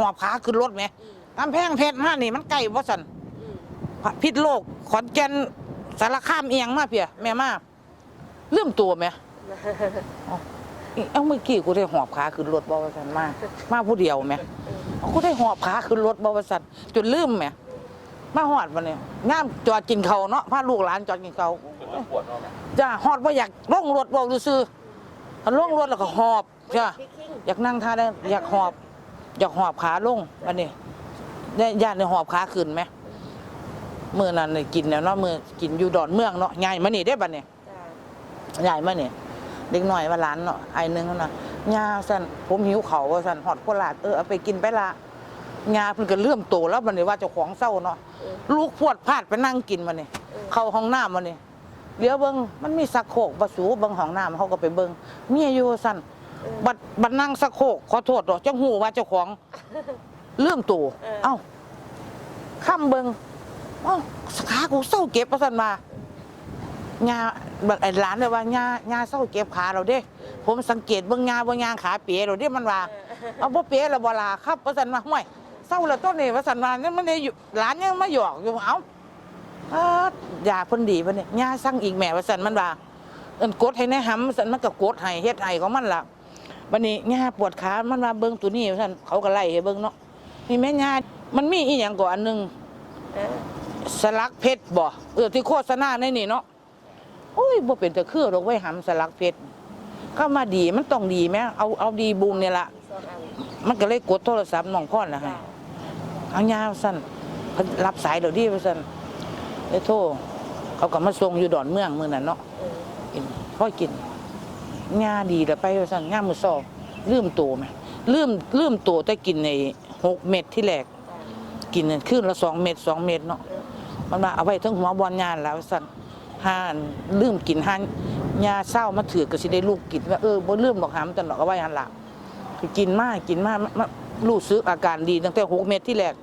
หอบขาขึ้นรถไหมกำแพงเพชรมานี่มันใกล้บ่สันอืมพิษโลกขอนแก่นสารคามเอียงมาเพียแม่มาเริ่มตัวไหมอิเอ้าเมื่อกี้กูได้หอบขาขึ้นรถบ่ว่าสันมามาผู้เดียวไหมเอากูได้หอบขาขึ้นรถบ่ว่าสันจนลืมไหมมาหอดมาเนี่ยงามจอดกินเขาวเนาะพาลูกหลานจอดกินเขาวปวดเนาะแม่จ้าหอดว่าอยากล่องรถบอกซื่อๆถ้าล่องรถแล้วก็หอบจ้าคิกคิงอยากนั่งท่าได้อยากหอบ อยากหอบขาลงอันนี้ได้ญาติในหอบขาขึ้นไหมมือนั้นนี่กินแล้วเนาะมือกินอยู่ดอนเมืองเนาะใหญ่มานี่ได้บัดเนี่ยจ้าใหญ่มานี่เด็กหน่อยว่าร้านเนาะไอ้หนึงเขาน่ะยาสั่นผมหิวเขาวว่าสั่นหอดโคราชเออเอาไปกินไปละยาเพิ่นก็เลื่อมโตแล้วบัดนี้ว่าเจ้าของเศร้าเนาะเออลูกพวดพลาดไปนั่งกินมานี่เออเข้าห้องน้ำมานี่เดี๋ยวเบิ่งมันมีสักโครกบ่สูเบิ่งห้องน้ำเขาก็ไปเบิ่งเมียอยู่สั่นเออ บัดบัดนั่งสักโครกขอโทษดอกจังหูว่าเจ้าของเลื่อมตัวเออ เอ้าค่ำเบิ่งเอ้าขากูเศร้าเก็บว่าซั่นมาญาบักไอ้หลานเลยว่าญาญาเศร้าเก็บขาเราเด้ ผมสังเกตเบิ่งญาบ่ญางขาเปียเราเด้มันว่า เอาบ่เปียแล้วบ่ล่ะครับว่าซั่นมาห้วยเศร้าแล้วต้นนี้ว่าซั่นว่านี่มันได้อยู่หลานยังมาหยอกอยู่เอ้าเอิ้นยาเพิ่นดีบ่เนี่ยญาสั่งอีกแม่ว่าซั่นมันว่า เอิ้นกดให้แน่หำซั่นมันก็กดให้เฮ็ดให้ของมันล่ะ บัดนี้ญาปวดขา มันว่าเบิ่งตัวนี้ว่าซั่นเขาก็ไล่ให้เบิ่งเนาะนี่แม่ญามันมีอีหยังก่อนอันหนึงเออสลักเพชรบ่เออที่โฆษณาในนี่เนาะโอ้ยบ่เป็นตะคือดอกไว้หำสลักเพชรก็มาดีมันต้องดีแม่เอาเอาดีบูมเนี่ยล่ะสองอันมันก็เลยกดโทรศัพท์น้องพ่อนนะฮะจ้าเอายาวสั่นเพิ่นรับสายเดี๋ยวดีไปสั่นไอ้โทรเขาก็มาส่งอยู่ดอนเมืองมื้อนั้นเนาะเออกินพ่อกิน งาดีแล้วไปว่าสั่นงามือสอบลืมโตไหมลืมลืมโตแต่กินในหกเม็ดที่แรกจ้ากินขึ้นละสองเม็ดสองเม็ดเนาะมันมาเอาไว้ทั้งหัวบอลงานแล้วสั่นห่านลืมกินห่านยาเศร้ามาถือก็สิได้ลูกกินว่าเออบ่ลืมดอกหามตันดอกเอาไว้หันหลังคือกินมากกินมากมารู้สึกอาการดีตั้งแต่หกเม็ดที่แรก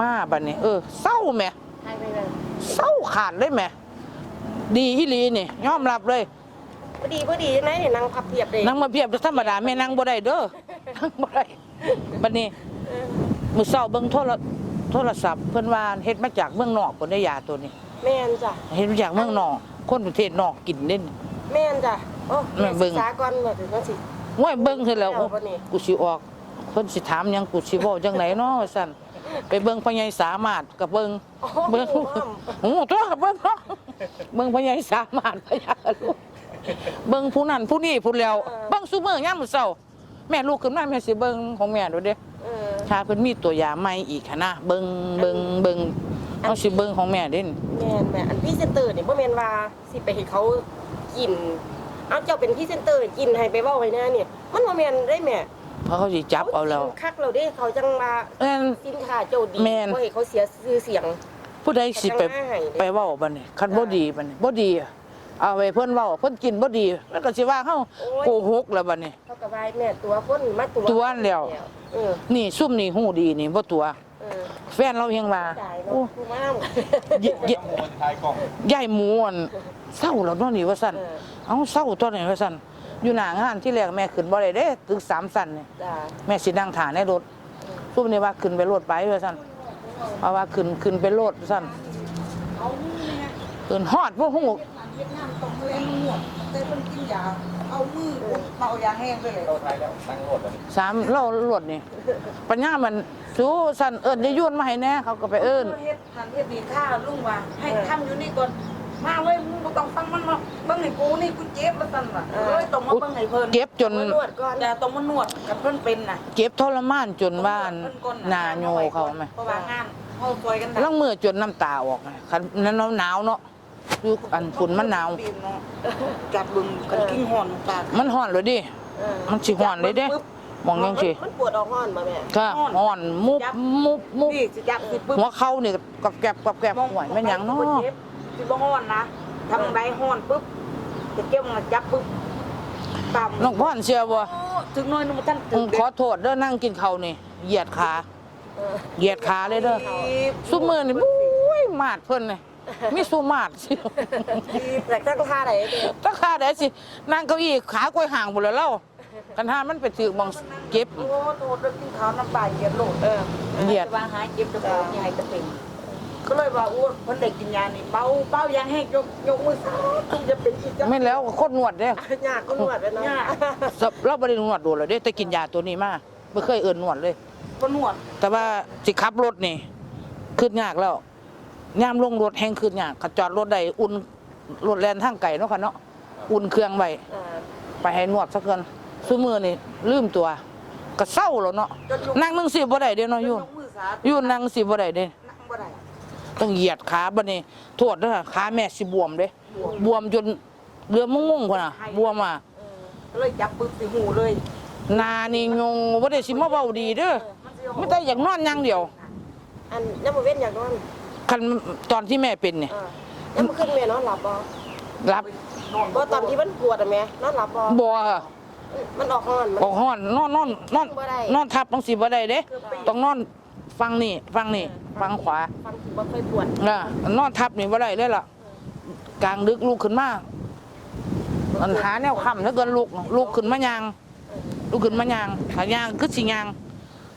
มาบัดนี้ เออเศร้าแหมให้ไปเลยเศร้าขาดเลยแหมดีอีหลีนี่ยอมรับเลย พอดีพอดีจังไหนเนี่ยนั่งพับเพียบเลยนั่งมาเพียบธรรมดาแม่นั่งบ่ได้เด้อนั่งบ่ได้บัดนี้เออมื้อเช้าเบิ่งโทรโทรศัพท์เพิ่นว่าเฮ็ดมาจากเมืองนอกพุ่นได้ยาตัวนี้ แม่นจ้ะเฮ็ดมาจากเมืองนอก คนประเทศนอกกินเด่น แม่นจ้ะโอ้แม่เบิ่งศึกษาก่อนว่าถึงว่าสิห้วยเบิ่งเสร็จแล้วเอาบ่นี่กูสิออกเพิ่นสิถามหยังกูสิเว้าจังไดเนาะว่าซั่นไปเบิ่งพ่อใหญ่สามารถกับเบิ่งโอ้โหเบิ่งโอ้โหตัวกับเบิ่งเนาะเบิ่งพ่อใหญ่สามารถพยาลูก เบิ่งผู้นั้นผู้นี้ผู้แล้วเบิ่งซุมื้อยามมื้อเช้าแม่ลูกขึ้นมาแม่สิเบิ่งของแม่ดูเด้เออถ้าเพิ่นมีตัวยาใหม่อีกหั้นนะเบิ่งเบิ่งเบิ่งเอาสิเบิ่งของแม่เด่นแม่นแม่อันพี่เซนเตอร์นี่บ่แม่นว่าสิไปให้เขากิน เอาเจ้าเป็นพี่เซนเตอร์กินให้ไปเว้าไว้หน้าเนี่ย มันบ่แม่นได้แม่เพราะเขาสิจับเอาแล้วขกินคักเราเด้เขาจังมาเอิ้นสินค้าเจ้าดีแม่น บ่ให้เขาเสียชื่อเสียง ผู้ใดสิไปเขาจังมาให้เด้ไปเว้าบัดนี้คันบ่ดีบัดนี้บ่ดีอะ เอาไว้เพิ่นเว้าเพิ่นกินบ่ดีแล้วก็สิว่าเฮาโกหกแล้วบัดนี้ เขาก็ว่าแม่ตัวคนมาตัวตัวแล้ว เออนี่ซุ่มนี่ฮู้ดีนี่บ่ตัว เออแฟนเราเฮงว่าจ่ายโอ้เนาะผู้มามยยโมนท้ายกล้องยายหมูอันเศร้าแล้วเนาะนี่ว่าซั่นเออเอ้าเศร้าตัวนี้ว่าซั่นอยู่หน้างานที่แรกแม่ขึ้นบ่ได้เด้ตึกสามสั่นนี่ จ้าแม่สินั่งถ่าในรถซุ่มนี่ว่าขึ้นไปรถไปว่าซั่นเพราะว่าขึ้นขึ้นไปรถซั่นขึ้นฮอดบ่ฮู้เวีย ดนามต้องเล่นหมดแต่เพิ่นกินยาเอามือมาเอายาแห้งไปเลยเข้าท้ายแล้วตั้งรถแล้วสามโลรถนี่ปัญญามันสู้สั่นเอิ้นจะยุ่นมาให้แน่เขาก็ไปเอิ้นเฮ็ดทันเฮ็ดดีค่าลุงว่าให้ทำอยู่นี่ก่อนมาเลยมึงบ่ต้องฟังมันมาเบิ่งให้กูนี่กูเจ็บแล้วซั่นว่ะเอ้ยต้องมาเบิ่งให้เพิ่นเก็บจนมานวดก่อนยาต้องมานวดกับเพิ่นเป็นน่ะเก็บทรมานจนบ้านหนาโยเขาไหมเพราะว่างานเฮาซอยกันลังมือจนน้ำตาออกไหมคันนั้นหนาวเนาะ อยู่อันฝุ่นมันหนาวปีเนาะจับเบิ่งกันกิ้งหอนปากมันห่อนเลยดิเออมันสิห่อนเลยเด้มองยังสิมันปวดออกห้อนมาแม่ก็ห่อนมุบมุบมุบนี่สิจับสิปึ๊บหัวเข่านี่กับแกบกับแกบห่วยแม่นหยังเนาะจ็บสิบ่ฮ้อนนะทำใดฮ้อนปึ๊บจะเจ็บมาจับปึ๊บตามน้องพ่อนเชื่อบ่ถึงน้อยนึงมันทันอืมขอโทษเด้อนั่งกินข้าวนี่เหยียดขาเออเหยียดขาเลยเด้อซุมือนี่บุ้ยมาดเพิ่นนี่ มีสุมาดสิแต่ตั้งท่าไหนเด้อถ้าขาได้สินั่งเก้าอี้ขากล้วยห่างหมดแล้วเล่ากันหามันไปถือหมองเก็บโอ้โหเรื่องกินข้าวน้ำปลาเหยียดโลดเออเหยียดว่าหายเจ็บจะบอกยายจะเป็นก็เลยว่าอ้วนเพิ่นได้กินยานี่เบาเบายังแห้งยกยกมือซ้ายคงจะเป็นอีกจังไม่แล้วโคตรนวดเด้ยากก็นวดไปเนาะยากสับเราบ่ได้นวดโดนเลยเด้แต่กินยาตัวนี้มาบ่เคยเอิ้นนวดเลยบ่นวด แต่ว่าสิขับรถนี่ขึ้นยากแล้ว ย่ามลงรถแห้งขึ้นยากขจอดรถได้อุ่นรถแล่นทางไกลเนาะค่ะเนาะอุ่นเครื่องไว้อ่าไปให้นวดซะเกินซุมือนี่ลืมตัวก็เศร้าแล้วเนาะนั่งนึงสิบ่ได้เด้เนาะอยู่ยกมือซ้ายอยู่นั่งสิบ่ได้เด้ นั่งบ่ได้ต้องเหยียดขาบัดนี้โทษเด้อขาแม่สิบวมเด้บวมจนเรือมงงๆพุ่นน่ะบวมอะก็เลยจับปึ๊บสิหูเลยหนานี่งงบ่ได้สิมาเว้าดีเด้อไม่ได้อยากนอนอย่างเดียว อันยังบ่เว้นอยากนอน คันตอนที่แม่เป็นเนี่ยอ่ายังบ่ขึ้นแม่นอนหลับบ่รับบ่ตอนที่มันปวดอะแม่นอนหลับบ่บ่ค่ะมันออกฮ้อนมัน ออกฮ้อนนอนนอนนอนบ่ได้นอนทับจังสิบ่ได้เด้ต้องนอนฟังนี่ฟังนี่ฟังขวาฟังบ่ค่อยปวดน่ะนอนทับนี่บ่ได้เลยล่ะกลางดึกลุกขึ้นมาอันหาแนวค้ำแล้วเกินลุกลุกขึ้นมายางลุกขึ้นมายางขายางคือสิยาง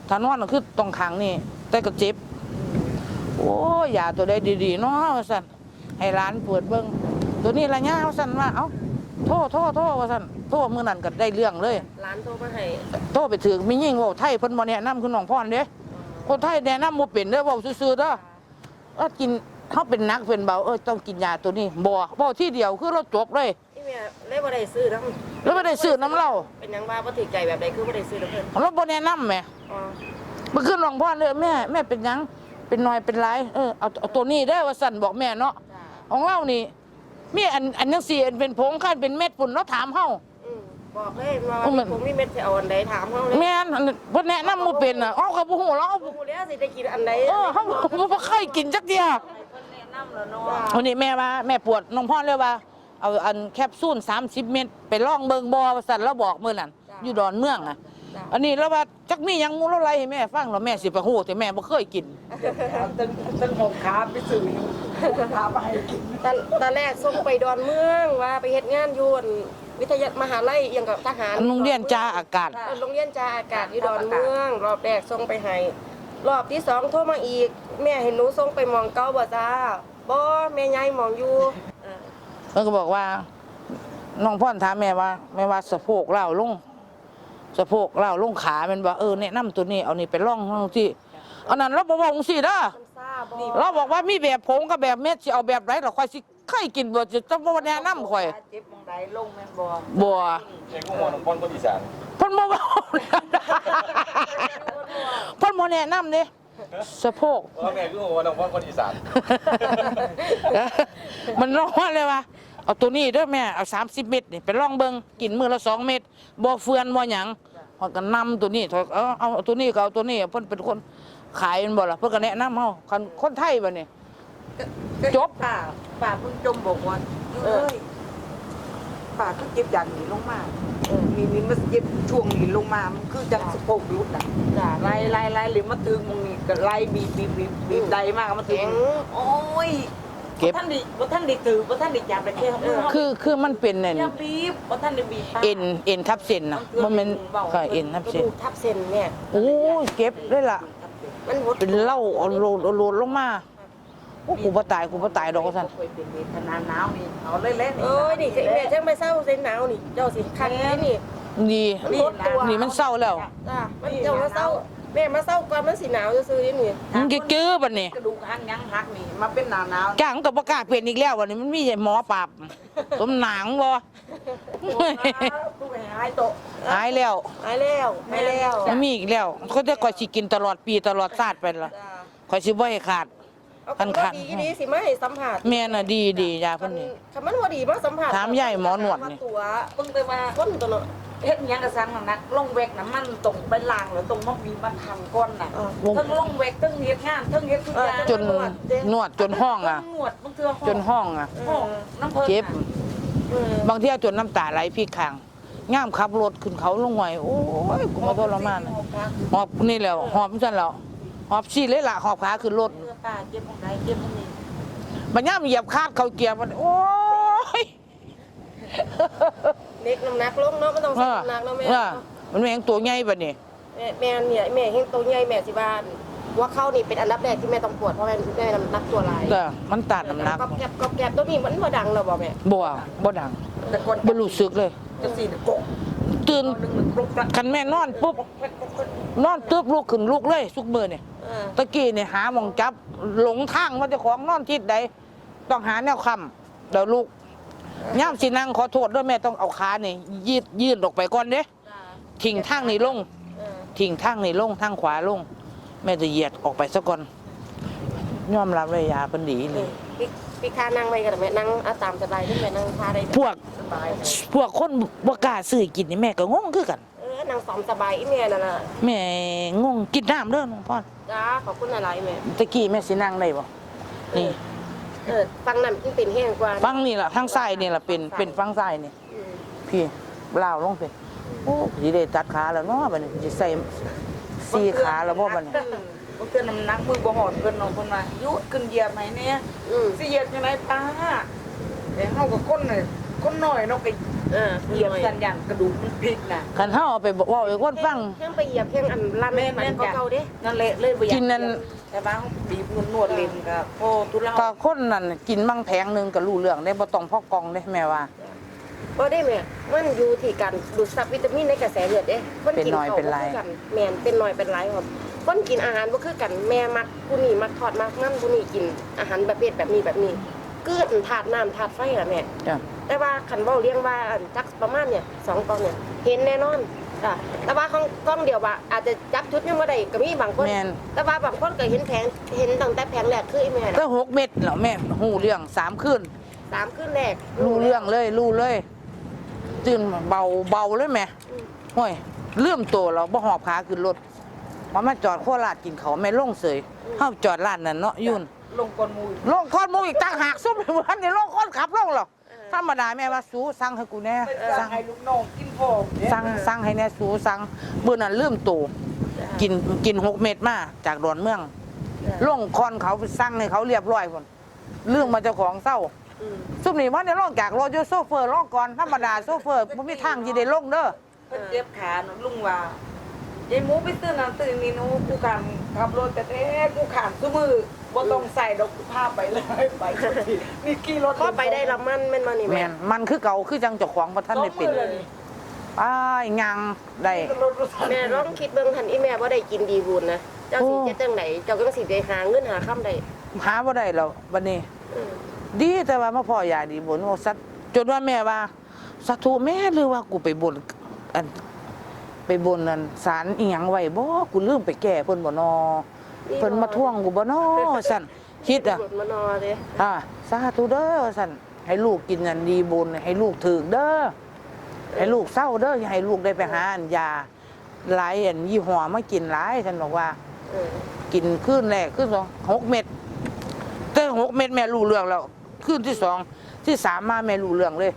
ถ้านอนก็คือตรงขางนี่แต่ก็เจ็บโอ้ยยาตัวใดดีๆเนาะว่าซั่นให้ร้านเปิดเบิ่งตัวนี้ละย่าว่าซั่นว่าเอ้าโทษโทษโทษว่าซั่นโทษมื้อนั้นก็ได้เรื่องเลย ร้านโทรมาให้โทษไปถึงมียิ่งเว้าไทยเพิ่นบ่แนะนำคือน้องพรเด้คนไทยแนะนำบ่เป็นเด้อเว้าซื่อๆเด้อเออกินเขาเป็นนักเป็นเบาเออต้องกินยาตัวนี้บ่บ่ที่เดียวคือเราจบเลยที่แม่เลยบ่ได้ซื้อน้ำแล้วไม่ได้ซื้อน้ำเหล้าเป็นหยังว่าบ่ถูกใจแบบใดคือบ่ได้ซื้อน้ำเพิ่นเราบ่แนะนำแหม่อ๋อเมื่อคืนหลวงพ่อเลยแม่แม่เป็นหยัง เป็นน้อยเป็นไรเออเอาเอาตัวนี้ได้อว่าสั่นบอกแม่เนาะจ้าของเรานี่มีอันอันจังซี่อันเป็นผงคันเป็นเม็ดปุ่นเราถามเฮา อืมบอกเลยว่าอืมผมมีเม็ดสิเอาอันใดถามเฮาเลยแม่นอันเพิ่นแนะนำบ่เป็นน่ะเอ้าก็บ่ฮู้แล้วบ่รู้แล้วสิได้กินอันใดเออเฮาบ่เคยกินจักเที่ยเพิ่นแนะนำแล้วเนาะวันนี้แม่ว่าแม่ปวดน้องพ่อเลยว่าเอาอันแคปซูล30 เม็ดไปลองเบิ่งบ่ว่าสั่นแล้วบอกมื้อนั้นอยู่ดอนเมืองอะจ้ะ อันนี้แล้วว่าจักมีหยังมูลอะไรให้แม่ฟังแล้วแม่สิไปฮู้แต่แม่บ่เคยกินตึงตึงหกขาไปสื่อขาไปให้กินตอนตอนแรกส่งไปดอนเมืองว่าไปเฮ็ดงานอยู่อั่นวิทยามหาลัยเอียงกับทหารโรงเรียนจ้าอากาศ เออโรงเรียนจ่าอากาศอยู่ดอนเมือง รอบแรกส่งไปให้รอบที่สองโทรมาอีก แม่เห็นหนูส่งไปหมองเก่าบ่จ้าบ่แม่ยายหมองอยู่เออเพิ่นก็บอกว่าน้องพ่อนถามแม่ว่าแม่ว่าสะโพกเล่าวลง สะโพกเล่าวลงขาแม่นว่าเออแนะนำตัวนี้เอานี่ไปลองลองที่อันนั้นเราบ่บอกจังซี่เด้อมันซ่าบ่เราบอกว่ามีแบบผงกับแบบเม็ดสิเอาแบบไหนล่ะข่อยสิเคยกินบ่จะจะบ่แนะนำข่อยเจ็บมองใดลงแม่นบ่บ่เชียงกุ้งหัวน้องป้อนคนอีสานเพิ่นบ่เว้าเพิ่นบ่แนะนำเด้สะโพกว่าแม่กุ้งหัวน้องป้อนคนอีสานมันร้อนเลยว่า เอาตัวนี้เด้อแม่เอา 30 เม็ดนี่ไปลองเบิ่งกินมื้อละ 2 เม็ดบ่เฟือนบ่หยังเฮาก็นำตัวนี้เถอะเอาเอาเอาตัวนี้ก็เอาตัวนี้เพิ่นเป็นคนขายมันบ่ล่ะเพิ่นก็แนะนำเฮาคันคนไทยบัดนี้จบป้าป้าเพิ่งจมบอกว่าเอ้ยป้าก็เจ็บอย่างนี้ลงมาเออมีมีมันเจ็บช่วงนี้ลงมา มันคือจังสะโพกรุดอะจ้าไล่ไล่ไล่หรือมาถึงมงนี้ก็ไล่บีบบีบบีบบีบใดมากมาถึแข็งงโอ้ย เก็บบ่ท่านได้บ่ท่านได้ถือบ่ท่านได้จับได้แค่มือคือคือมันเป็นนั่นอย่าบีบบ่ท่านได้บีบป้าเอ็นเอ็นทับเส้นน่ะบ่แม่นค่ะเอ็นทับกระเส้นดูกทับเส้นเนี่ยโอ้ยเก็บเลยล่ะ มันหดเป็นเหล้าเอาโลดเอาโลดลงมาโอ้กูบ่ตายกูบ่ตายดอกว่าซั่นเคยเป็นเวทนาหนาวนี่เอาเลยเล่นเอ้ยนี่แม่จังไปเศร้าเส้นหนาวนี่ เจ้าสิคันนี่นี่ดีมันลดตัวนี่มันเศร้าแล้ว จ้ามันเจ้ามาเศร้า แม่มาเศร้าก่อนมันสิหนาวซื่อๆนี่นี่มันเกือๆบัดนี้กระดูกหักยังหักนี่มาเป็นหนาหนาวจ้างก็บ่กล้าเป็นอีกแล้ววันนี้มันมีหมอปราบสมหนังบ่ผู้ไปหายโตะหายแล้วหายแล้วหายแล้วมันมีอีกแล้วเขาจะคอยสิกินตลอดปีตลอดชาติไปละจ้าคอยสิบ่ให้ขาด เอาคันคัน ดีดีสิมาให้สัมผัสแม่น่ะดีดียาเพิ่นนี่คันมันบ่ดีมาสัมผัสถามยายหมอหนวดนี่มาตัวเพิ่งไปว่าคนตัวเนาะ เฮ็ดหยังกระสังนั่นนะลงแวกน้ำมันตรงไปล่างหรือตรงมักมีมาทำก้นน่ะอ่าทั้งลงแวกทั้งเฮ็ดงานทั้งเฮ็ดทุกอย่างจนนวดจนห้องอะนวดบางเทื่อจนห้องอะ ห้องน้ำเพิ่นเจ็บ น่ะเออบางเที่ยจนน้ำตาไหลพี่ข้างย่ามขับรถขึ้นเขาลงหวยโอ้ยกูมาทรมานน่ะหอบนี่แล้วหอบซั่นแล้วหอบซี่เลยล่ะหอบขาขึ้นรถเทื่อป้าเจ็บตรงใดเจ็บตรงนี้บัดย่ามเหยียบคาดเขาเกียร์มันโอ้ย เล็กน้ำหนักลงเนาะไม่ต้องเอใส่อน้ำหนักเนาะแม่เออมันแม่งตัวใหญ่บัดนี้แม่แม่เนี่ยแม่เฮงตัวใหญ่แม่สิบ้านว่าเข้านี่เป็นอันดับแรกที่แม่ต้องปวดเพราะแม่แม่น้ำหนักตัวหลายก็มันตัดน้ำหนักก็แกบก็แกบตัวนี้มันบ่ดังเราบอกแม่บ่บ่ดังแต่คนบ่รู้สึกเลยจะสี่กกตื่นหนึ่งหนึ่งกกละคันแม่นอนปุ๊บนอนตึบลุกขึ้นลุกเลยทุกมื้อนี่เออตะกี้นี่หาหมองจับหลงทางว่าเจ้าของนอนทิศใดต้องหาแนวค้ำเดี๋ยวลูก ย่ามสินั่งขอโทษด้วยแม่ต้องเอาขานี่ยืดยืดออกไปก่อนเด้จ้าทิ้งทางนี่ลง เออทิ้งทางนี่ลงทางขวาลง แม่จะเหยียดออกไปซะก่อนยอมรับเลยยาเป็นดีนี่พี่พี่ค้านั่งไว้กันแม่นั่งเอาตามสบายที่แม่นั่งท่าได้พวกสบายพวกคนบ่กล้าซื้อกินนี่แม่ก็งงคือกัน เออนั่งสอมสบายอีแม่นั่นน่ะแม่งงกินน้ำเด้อน้องพ่อจ้าขอบคุณหลายๆแม่ตะกี้แม่สินั่งได้บ่นี่ เออฟังนั่นที่เป็นแห้งกว่าฟังนี่ล่ะทางซ้ายนี่ล่ะเป็นเป็นฟังซ้ายนี่ อืมพี่ลาวลงไปโอ้สิได้ตัดขาแล้วเนาะบัดนี้สิใส่สี่ขาแล้วบ่บัดนี้บางเทื่อน้ำหนักมือบ่หอดเพิ่นน้องเพิ่นมายุดขึ้นเหยียบไหมเนี่ยอืมสิเหยียบจังไดป้าแต่เฮากับคนน่ะคนน้อยเนาะไปเออเหยียบสันอย่างกระดูกมันพลิกน่ะ คันเฮาเอาไปบอกเว้าให้คนฟัง แห้งไปเหยียบแห้งอันลั่นแม่นมันแม่นก็จ้ะเก่าเด้นั่นแหละเลยบ่อยากกินนั่น แต่ว่าเขาบีบนวดเล่นก็พอทุเลาก็คนนั่นกินบางแผงหนึงก็รู้เรื่องได้บ่ต้องพอกกองเด้แม่ว่า บ่ได้แม่มันอยู่ที่การดูดซับวิตามินในกระแสเลือดเด้คนกิเป็นน้อยข้าวเป็นหลายบ่คือกันแม่นเป็นน้อยเป็นหลายครับคนกินอาหารบ่คือกันแม่มักผู้นี้มักทอดมักมันผู้นี้กินอาหารประเภทแบบนี้แบบนี้เกิดถาดน้ำถาดไฟล่ะแม่จ้ะแต่ว่าขันเว้าเลี้ยงว่าอันจักประมาณเนี่ยสองกล่องเนี่ยเห็นแน่นอน จ้ะแต่ว่าของกล้องเดียวว่าอาจจะจับชุดยังบ่ได้ก็มีบางคน แม่น แต่ว่าบางคนก็เห็นแผงเห็นตั้งแต่แผงแรกคือไอ้แม่แต่น่ะหกเม็ดแล้วแม่ฮู้เรื่องสามคืนสามคืนแรกรู้เรื่องเลยรู้เลย ตื่นเบาเบาเลยแม่ห้วยเลื่อมตัวเราบ่หอบขาขึ้นรถมามาจอดโคราชกินเขาวแม่ลงเสยเฮาจอดร้านนั้นเนาะยุ่นลงก่อนหมูลงคอนหมูอีกต่างหากซุ่มเหมือนนี่ลงคอนขับลงหรอก ธรรมดาแม่ว่าสูสั่งให้กูแน่ไปสั่สั่งงให้ลูกน้องกินพอสั่งสั่งให้แน่สูสั่งเบื่อนั้นลืมตัวกินกินหกเม็ดมาจากดอนเมืองลงคอนเขาไปสั่งให้เขาเรียบร้อยพุ่นลืมมาเจ้าของเศร้าอืมซุ่มนี่ว่าเนี่ยลงจากรถอยู่โซเฟอร์ลงก่อนธรรมดาโซเฟอร์บ่มีทางที่ได้ลงเด้อเพิ่นเจ็บขาหนูลุงว่ายายหมูไปซื้อน้ำตื่นนี่หนูกูขามขับรถแต่แท้กูขามซุมือ บ่ต้องใส่ดอกกูพาไปเลยไปทุกทีนี่ขี่รถก็ไปได้ละมันแม่นมานี่แม่แม่นมันคือเก่าคือจังเจ้าของบ่ทันได้เป็นอ้ายยังได้ แม่ร้องคิดเบิ่งทันอีแม่บ่ได้กินดีบุญนะเจ้าสิโอ้เจ็ดจังไหนเจ้าก็สิได้หาเงินหาค่ำได้หาบ่ได้แล้วบัดนี้อืมดีแต่ว่ามาพ่อยาดีบนว่าสัตจนว่าแม่ว่าสาธุแม่หรือว่ากูไปบนอันไปบนนั่นสารอีหยังไว้บ่กูลืมไปแก้เพิ่นบ่นอ เพิ่นมาท่วงกูบ่นอสั่นคิดอะหลุดมานอเลยอ่าสาธุเด้อสั่นให้ลูกกินอันดีบุญให้ลูกถึกเด้อให้ลูกเศร้าเด้ออย่าให้ลูกได้ไปหาอันยาหลายอันยี่ห้อมากินหลายท่านบอกว่าเออกินขึ้นแรกขึ้นสองหกเม็ดแต่หกเม็ดแม่รู้เรื่องแล้วขึ้นที่สองที่สามมาแม่รู้เรื่องเลย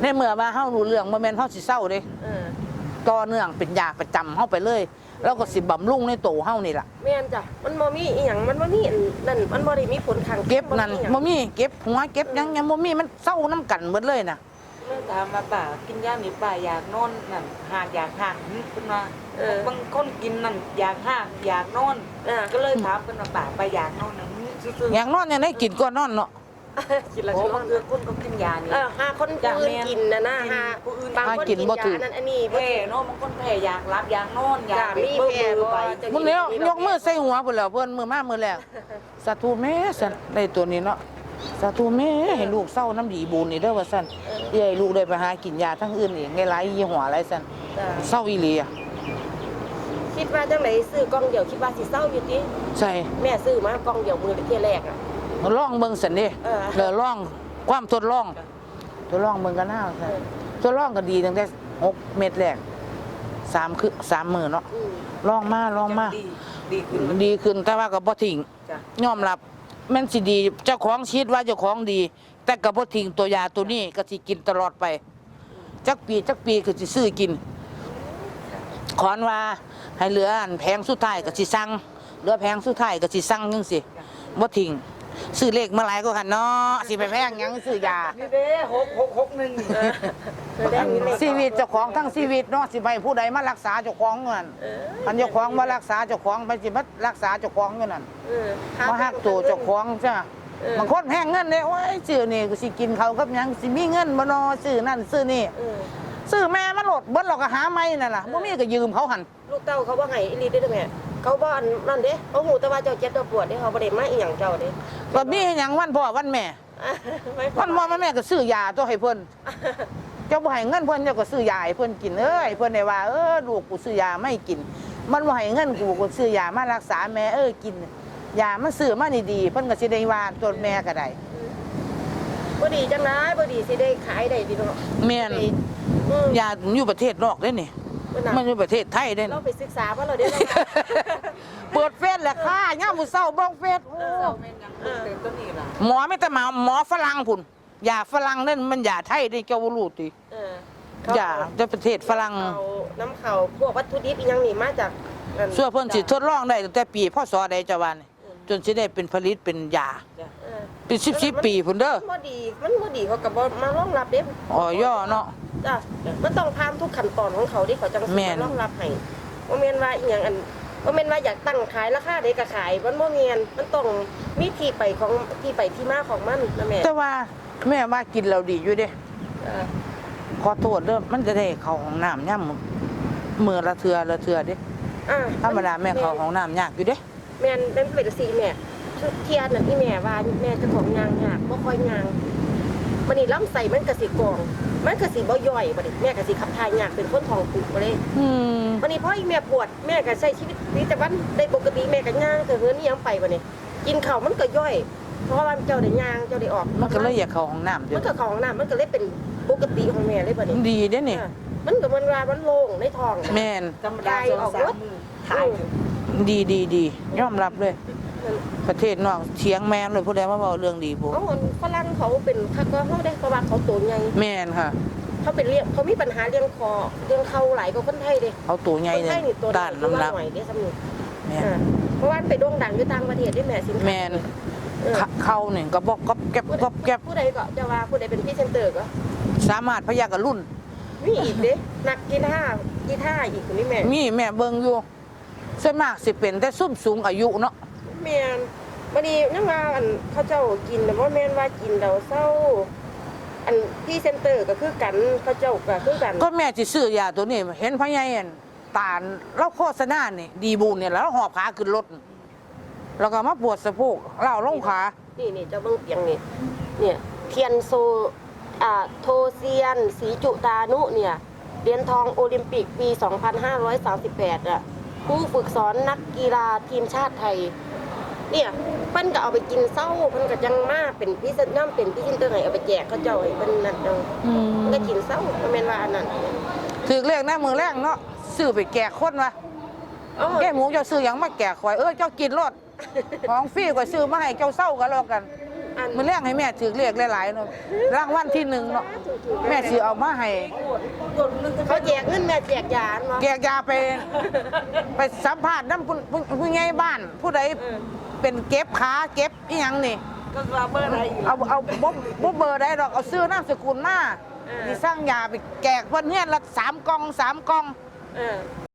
ในเมื่อมาเฮารู้เรื่องบ่แม่นเฮาสิเศร้าเด้เออต่อเนื่องเป็นยาประจำเฮาไปเลย แล้วก็สิบำรุงในโตเฮานี่ล่ะ แม่นจ้ะมันบ่มีอีหยังมันบ่มีอันนั่นมันบ่ได้มีผลข้างเก็บนั่นบ่มีหยังบ่มีเก็บหัวเก็บหยังยังบ่มีมันเศร้าน้ำกันหมดเลยน่ะแม่ถามมาป่ากินยานี่ป่าอยากนอนนั่นหากอยากหักขึ้นมาบางคนกินนั่นอยากหักอยากนอน อ่าก็เลยถามเพิ่นว่าป่าไปอยากนอนนั่นซื่อๆ อย่างนอนยังได้กินก่อนนอนเนาะ กินแล้วโอ้สินบาองนเทื่อคนก็กินยานี่เออหาคนจ้ะผู้อื่นแม่นกินนะนะกินหาผู้อื่นบางคนหากิกินนบ่ยาถึงนั้นอันนี้บ่แพ้เนาะบางคนแพ้อยากรับอยากนอนอยากจ้ะไปมีเบิ่งแพ้มือบ่ไปจะมึงแล้วยกมือใส่หัวพุ่นแล้วเพิ่นมือมามือแรกสาธุแม่สั่นได้ตัวนี้เนาะสาธุแม่ให้ลูกเศร้าน้ำดีบุญนี่เด้อว่าสั่นเอ้ยลูกได้ไปหากินยาทั้งอื่นอีกไงหลายยี่ห้อหลายสั่นจ้ะเศร้าอีหลีอะคิดว่าจังไหนซื้อกล่องเดียวคิดว่าสิเศร้าอยู่ติใช่แม่ซื้อมากล่องเดียวมือเที่ยแรกอะ ลองเบิ่งสันเด้เออเดี๋ยวลองความทดลองทดลองเบิ่งกันหน้าซั่นทดลองก็ดีตั้งแต่หกเม็ดแรกสามคือสามมื้อเนาะอืมลองมาลองมา ดีดีขึ้นดีขึ้นแต่ว่าก็บ่ทิ้ง จ้ะยอมรับแม่นสิดีเจ้าของคิดว่าเจ้าของดี แต่ก็บ่ทิ้งตัวยาตัวนี้ก็สิกินตลอดไป จักปีจักปีก็สิซื้อกิน ขอนว่าให้เหลืออันแพงสุดท้ายก็สิสั่งเหลือแพงสุดท้ายก็สิสั่งจังซี่บ่ทิ้ง ซื้อเลขเมื่อไหร่ก็หันเนาะสิไปแพงหยังซื้อยานี่เด้หกหกหกหนึ่งเออเออได้มีเลขชีวิตเจ้าของทั้งชีวิตเนาะสิไปผู้ใดมารักษาเจ้าของเงินเออคันเจ้าของมารักษาเจ้าของไปสิมารักษาเจ้าของเงินนั่นเออมาหักตัวเจ้าของจ้ะเออบางคนแพงเงินเลยโอ้ยซื้อนี่กูสิกินเขาวกับหยังสิมีเงินบ่เนอซื้อนั่นซื้อนี่เออซื้อแม่มันโหลดเบิ้ลเราก็หาไม่นั่นล่ะบ่มีก็ยืมเขาหันลูกเต้าเขาว่าไงอีหลีได้อแม่เขาบ่อันนั่นเด้เขาหูแต่ว่าเจ้าเจ็บเจ้าปวดเด้เขาบ่ได้มาอีหยังเจ้าเด้ ก็มีหยังวันพ่อวันแม่ ไม่พวันพ่อวันแม่ก็ซื้อยาตัวให้เพิ่น เจ้าบ่ให้เงินเพิ่นเจ้าก็ซื้อยาให้เพิ่นกินเอ้ยเพิ่นได้ว่าเออลูกกูซื้อยาไม่กิน มันบ่ให้เงินกูกูซื้อยามารักษาแม่เออกินยามันซื้อมาดีๆเพิ่นก็สิได้ว่าตัวแม่ก็ได้บ่ดีจังได๋บ่ดีสิได้ขายได้พี่น้องแม่นอืมยาอยู่ประเทศนอกเด้นี่ มันน่ะมันอยู่ประเทศไทยเด้เรานี่ไปศึกษาเพราะเราได้เราเปิดเฟซแหละค่ะย่ามมื้อเช้าเบิ่งเฟซโอ้เจ้าแม่นยัง เต็มต้นนี่ล่ะหมอไม่แต่หมอหมอฝรั่งพุ่นยาฝรั่งนั่นมันยาไทยนี่เจ้าบ่รู้ติเออเขายาจากประเทศฝรั่งเอาน้ำเขาพวกวัตถุดิบอีหยังนี่มาจากนั่นส่วนเพิ่นสิทดลองได้ตั้งแต่ปีพศใดจะว่านี่จนสิได้เป็นผลิตเป็นยาเออเป็น10 10ปีพุ่นเด้อมันบ่ดีมันบ่ดีเขาก็บ่มารองรับเด้ อ๋อย่อเนาะ จ้ะมันต้องผ่านทุกขั้นตอนของเขาที่เขาจังสิแม่น มารองรับให้บ่แม่นว่าอีหยังอัน บ่แม่นว่าอยากตั้งขายราคาใดก็ขายมันบ่แม่นมันต้องมีที่ไปของที่ไปที่มาของมันนะแม่แต่ว่าแม่ว่ากินแล้วดีอยู่เด้เออขอโทษเด้อมันจะได้เข้าห้องน้ำย่ำมื้อละเทื่อละเทื่อเด้อ่าธรรมดาแม่เข้าห้องน้ำยากอยู่เด้แม่นเป็นเป็นสีแม่ชุดเทียนน่ะที่แม่ว่าแม่เจะของยางยากบ่ค่อยยาง บัดนี้ลำไส้มันก็สิกรอง มันก็สิบ่ย่อยบัดนี้แม่ก็สิขับถ่ายยากเป็นคนท้องผูกบ่เลยอืมบัดนี้พออีแม่ปวดแม่ก็ใช้ชีวิตประจำวันได้ปกติแม่ก็ย่างก็เฮือนอีหยังไปบัดนี้กินข้าวมันก็ย่อย เพราะว่าเจ้าได้ย่างเจ้าได้ออกมันก็เลยอยากเข้าห้องน้ำเด้มันก็เข้าห้องน้ำมันก็เลยเป็นปกติของแม่เลยบัดนี้ดีเด้นี่อ่ามันก็มันว่ามันโล่งในท้อง แม่น ธรรมดาสองสามมือถ่ายอยู่ ดีดีดียอมรับเลยนั่น ประเทศนอกเถียงแม่นเลยผู้ใดมาเว้าเรื่องดีบ่เอาคนฝรั่งเขาเป็นคักก็เขาได้เพราะว่าเขาตัวใหญ่แม่นค่ะ เขาเป็นเลี้ยงเขามีปัญหาเลี้ยงคอเลี้ยงเข่าหลายกว่าคนไทยเด้เขาตัวใหญ่คนเลไทยยนี่ตัวต้านน้ำหนักหน่อยเด้สำนึกแม่นอ่าเพราะว่าไปโด่งดังอยู่ต่างประเทศด้วยแม่สินค้าแม่นเออขเข้านี่ก็บอกก๊อบแก๊บผู้ใดก๊อบแก๊บผู้ใดก็จะว่าผู้ใดเป็นพรี่เซนเตอร์ก็สามารถพยากรุ่น มีอีกเด้นักกีฬากีฬาอีกคนนี้แม่มีแม่เบิ่งอยู่ส่วนมากสิเป็นแต่ซุ่มสูงอายุเนาะ แม่นบัดนี้นั่นว่าอันเขาเจ้ากินแต่ว่าแม่นว่ากินแล้วเศร้า อันพรี่เซนเตอร์ก็คือกันเขาเจ้าก็คือกันก็แม่สิซื้อยาตัวนี้ เห็นพ่อใหญ่อั่นตาลเราโฆษณานี่ดีบูนเนี่ยแล้วหอบขาขึ้นรถแล้วก็มาปวดสะโพกเล่าลงขานี่นี่เจ้าเบิ่งเตียงนี่เนี่ยเทียนโซอ่าโทเซียน สีจุตานุเนี่ยเหรียญทองโอลิมปิกปี 2538อะผู้ฝึกสอนนักกีฬาทีมชาติไทย เนี่ยเพิ่นก็เอาไปกินเศร้าเพิ่นก็ยังมาเป็นพิเศษน้ำเป็นพิเศษเตอร์ให้เอาไปแจกเขาเจ้าให้เพิ่นนั่นเด้ออืมเพิ่นก็กินเศร้าบ่แม่นว่าอันนั้นถือเลขหน้ามือแรกเนาะซื้อไปแก่คนวะเอ้าแก่หมูเจ้าซื้อหยังมาแก่ข่อยเออเจ้ากินรถของฟรีก็ซื้อมาให้เจ้าเศร้ากันแล้วกัน อันมือแรกให้แม่ถือเลขหลายๆเนาะรางวัลที่หนึ่งเนาะแม่สิเอามาให้ เขาแจกเงินแม่แจกยาอันบ่แกยาไป ไปสัมภาษณ์น้ำผู้ผู้ผู้ใหญ่บ้าน ผู้ใดเออ เป็นเก็บขาเก็บอีหยังนี่ ก็ว่าเบอร์อะไรอีกเอาเอาบ่บ่เบอร์ได้ดอกเอาซื้อนามสกุลมาเออสิสร้างยาไปแจกเพิ่นเฮียนละสามกล่องสามกล่อง เออ